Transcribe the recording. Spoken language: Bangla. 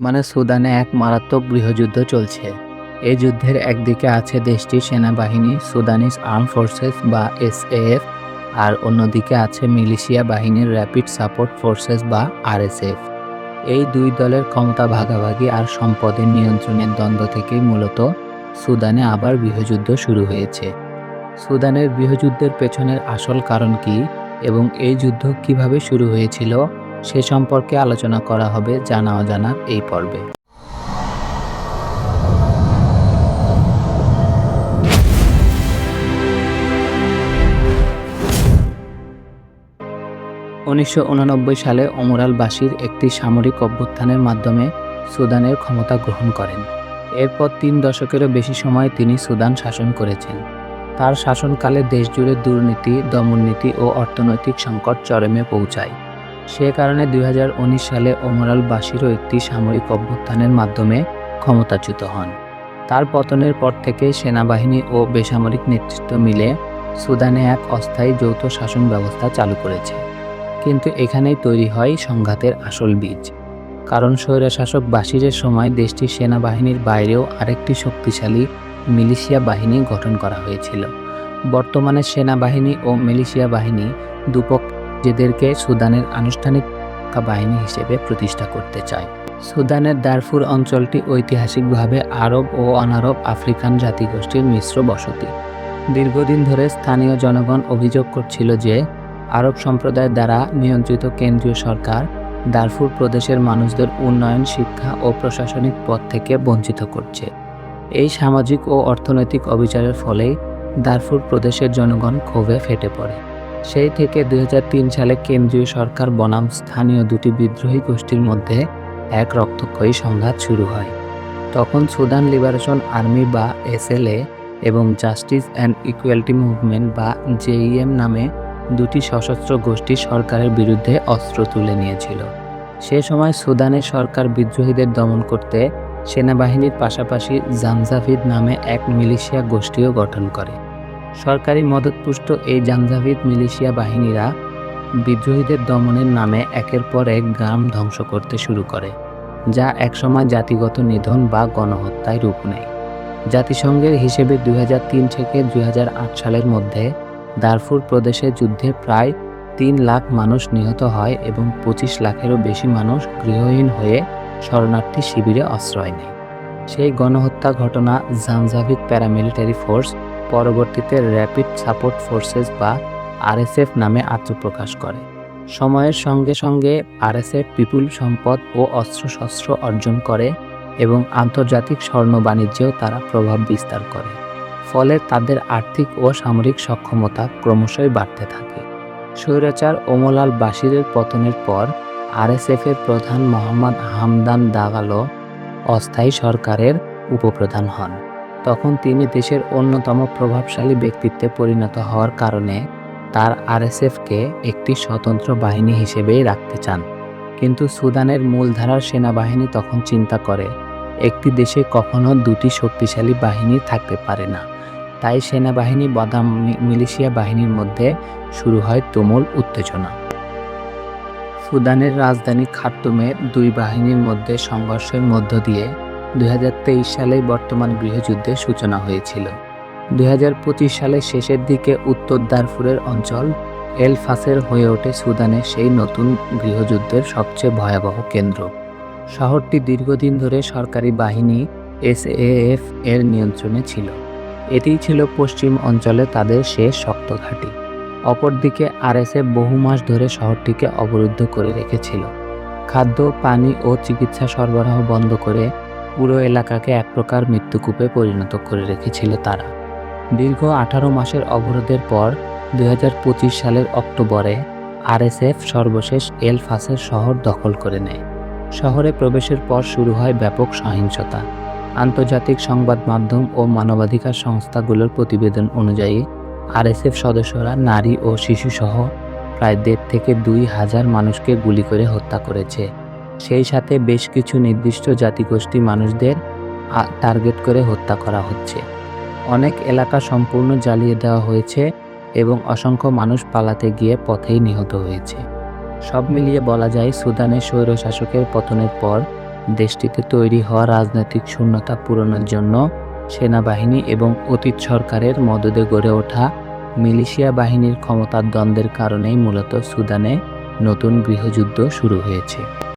মানে সুদানে এক মারাত্মক গৃহযুদ্ধ চলছে। এই যুদ্ধের একদিকে আছে দেশটির সেনাবাহিনী, সুদানিস আর্ম ফোর্সেস বা এসএএফ, আর অন্যদিকে আছে মিলিশিয়া বাহিনীর র্যাপিড সাপোর্ট ফোর্সেস বা আরএসএফ। এই দুই দলের ক্ষমতা ভাগাভাগি আর সম্পদের নিয়ন্ত্রণের দ্বন্দ্ব থেকেই মূলত সুদানে আবার গৃহযুদ্ধ শুরু হয়েছে। সুদানের গৃহযুদ্ধের পেছনের আসল কারণ কি এবং এই যুদ্ধ কীভাবে শুরু হয়েছিল সে সম্পর্কে আলোচনা করা হবে জানা অজানার এই পর্বে। উনিশশো উননব্বই সালে ওমরাল বাশির একটি সামরিক অভ্যুত্থানের মাধ্যমে সুদানের ক্ষমতা গ্রহণ করেন। এরপর তিন দশকেরও বেশি সময় তিনি সুদান শাসন করেছেন। তার শাসনকালে দেশজুড়ে দুর্নীতি, দমননীতি ও অর্থনৈতিক সংকট চরমে পৌঁছায়। সে কারণে দুই হাজার উনিশ সালে ওমরাল বাশিরও একটি সামরিক অভ্যুত্থানের মাধ্যমে ক্ষমতাচ্যুত হন। তার পতনের পর থেকে সেনাবাহিনী ও বেসামরিক নেতৃত্ব মিলে সুদানে এক অস্থায়ী যৌথ শাসন ব্যবস্থা চালু করেছে। কিন্তু এখানেই তৈরি হয় সংঘাতের আসল বীজ। কারণ স্বৈরশাসক বাশিরের সময় দেশটির সেনাবাহিনীর বাইরেও আরেকটি শক্তিশালী মিলিশিয়া বাহিনী গঠন করা হয়েছিল। বর্তমানে সেনাবাহিনী ও মিলিশিয়া বাহিনী দুপক্ষ নিজেদেরকে সুদানের আনুষ্ঠানিক বাহিনী হিসেবে প্রতিষ্ঠা করতে চায়। সুদানের দারফুর অঞ্চলটি ঐতিহাসিকভাবে আরব ও অনারব আফ্রিকান জাতিগোষ্ঠীর মিশ্র বসতি। দীর্ঘদিন ধরে স্থানীয় জনগণ অভিযোগ করছিল যে, আরব সম্প্রদায়ের দ্বারা নিয়ন্ত্রিত কেন্দ্রীয় সরকার দারফুর প্রদেশের মানুষদের উন্নয়ন, শিক্ষা ও প্রশাসনিক পদ থেকে বঞ্চিত করছে। এই সামাজিক ও অর্থনৈতিক অবিচারের ফলেই দারফুর প্রদেশের জনগণ ক্ষোভে ফেটে পড়ে। সেই থেকে দু হাজার তিন সালে কেন্দ্রীয় সরকার বনাম স্থানীয় দুটি বিদ্রোহী গোষ্ঠীর মধ্যে এক রক্তক্ষয়ী সংঘাত শুরু হয়। তখন সুদান লিবারেশন আর্মি বা এসএলএ এবং জাস্টিস অ্যান্ড ইকুয়ালিটি মুভমেন্ট বা জেইএম নামে দুটি সশস্ত্র গোষ্ঠী সরকারের বিরুদ্ধে অস্ত্র তুলে নিয়েছিল। সে সময় সুদানের সরকার বিদ্রোহীদের দমন করতে সেনাবাহিনীর পাশাপাশি জানজাভিদ নামে এক মিলিশিয়া গোষ্ঠীও গঠন করে। সরকারি মদতপুষ্ট এই জাঞ্জাভিদ মিলিশিয়া বাহিনীরা বিদ্রোহীদের দমনের নামে একের পর এক গ্রাম ধ্বংস করতে শুরু করে, যা একসময় জাতিগত নিধন বা গণহত্যায় রূপ নেয়। জাতিসংঘের হিসেবে দুই হাজার তিন থেকে দুই সালের মধ্যে দারফুর প্রদেশে যুদ্ধে প্রায় তিন লাখ মানুষ নিহত হয় এবং পঁচিশ লাখেরও বেশি মানুষ গৃহহীন হয়ে শরণার্থী শিবিরে আশ্রয় নেয়। সেই গণহত্যা ঘটনা জানজাভিদ প্যারামিলিটারি ফোর্স পরবর্তীতে র্যাপিড সাপোর্ট ফোর্সেস বা আরএসএফ নামে আত্মপ্রকাশ করে। সময়ের সঙ্গে সঙ্গে আরএসএফ বিপুল সম্পদ ও অস্ত্রশস্ত্র অর্জন করে এবং আন্তর্জাতিক স্বর্ণ বাণিজ্যেও তারা প্রভাব বিস্তার করে, ফলে তাদের আর্থিক ও সামরিক সক্ষমতা ক্রমশই বাড়তে থাকে। স্বৈরাচার ওমলাল বাশিরের পতনের পর আরএসএফের প্রধান মোহাম্মদ হামদান দাগালো অস্থায়ী সরকারের উপপ্রধান হন। তখন তিনি দেশের অন্যতম প্রভাবশালী ব্যক্তিত্বে পরিণত হওয়ার কারণে তার আরএসএফকে একটি স্বতন্ত্র বাহিনী হিসেবেই রাখতে চান। কিন্তু সুদানের মূলধারার সেনাবাহিনী তখন চিন্তা করে, একটি দেশে কখনো দুটি শক্তিশালী বাহিনী থাকতে পারে না। তাই সেনাবাহিনী বদাম মিলিশিয়া বাহিনীর মধ্যে শুরু হয় তুমুল উত্তেজনা। সুদানের রাজধানী খার্তুমে দুই বাহিনীর মধ্যে সংঘর্ষের মধ্য দিয়ে দুই হাজার তেইশ সালে বর্তমান গৃহযুদ্ধের সূচনা হয়েছিল। দুই হাজার পঁচিশ সালের শেষের দিকে উত্তর দারফুরের অঞ্চল এল ফাসের হয়ে ওঠে সুদানের সেই নতুন গৃহযুদ্ধের সবচেয়ে ভয়াবহ কেন্দ্র। শহরটি দীর্ঘদিন ধরে সরকারি বাহিনী এসএএফ এর নিয়ন্ত্রণে ছিল। এটিই ছিল পশ্চিম অঞ্চলে তাদের শেষ শক্ত ঘাঁটি। অপরদিকে আরএসএফ বহু মাস ধরে শহরটিকে অবরুদ্ধ করে রেখেছিল। খাদ্য, পানি ও চিকিৎসা সরবরাহ বন্ধ করে পুরো এলাকাকে এক প্রকার মৃত্যুকূপে পরিণত করে রেখেছিল তারা। দীর্ঘ আঠারো মাসের অবরোধের পর দু হাজার পঁচিশ সালের অক্টোবরে আরএসএফ সর্বশেষ এল ফাসের শহর দখল করে নেয়। শহরে প্রবেশের পর শুরু হয় ব্যাপক সহিংসতা। আন্তর্জাতিক সংবাদ মাধ্যম ও মানবাধিকার সংস্থাগুলোর প্রতিবেদন অনুযায়ী, আরএসএফ সদস্যরা নারী ও শিশুসহ প্রায় দেড় থেকে দুই হাজার মানুষকে গুলি করে হত্যা করেছে। সেই সাথে বেশ কিছু নির্দিষ্ট জাতিগোষ্ঠী মানুষদের টার্গেট করে হত্যা করা হচ্ছে। অনেক এলাকা সম্পূর্ণ জ্বালিয়ে দেওয়া হয়েছে এবং অসংখ্য মানুষ পালাতে গিয়ে পথেই নিহত হয়েছে। সব মিলিয়ে বলা যায়, সুদানের স্বৈরশাসকের পতনের পর দেশটিতে তৈরি হওয়া রাজনৈতিক শূন্যতা পূরণের জন্য সেনাবাহিনী এবং অতীত সরকারের মদদে গড়ে ওঠা মিলিশিয়া বাহিনীর ক্ষমতার দ্বন্দ্বের কারণেই মূলত সুদানে নতুন গৃহযুদ্ধ শুরু হয়েছে।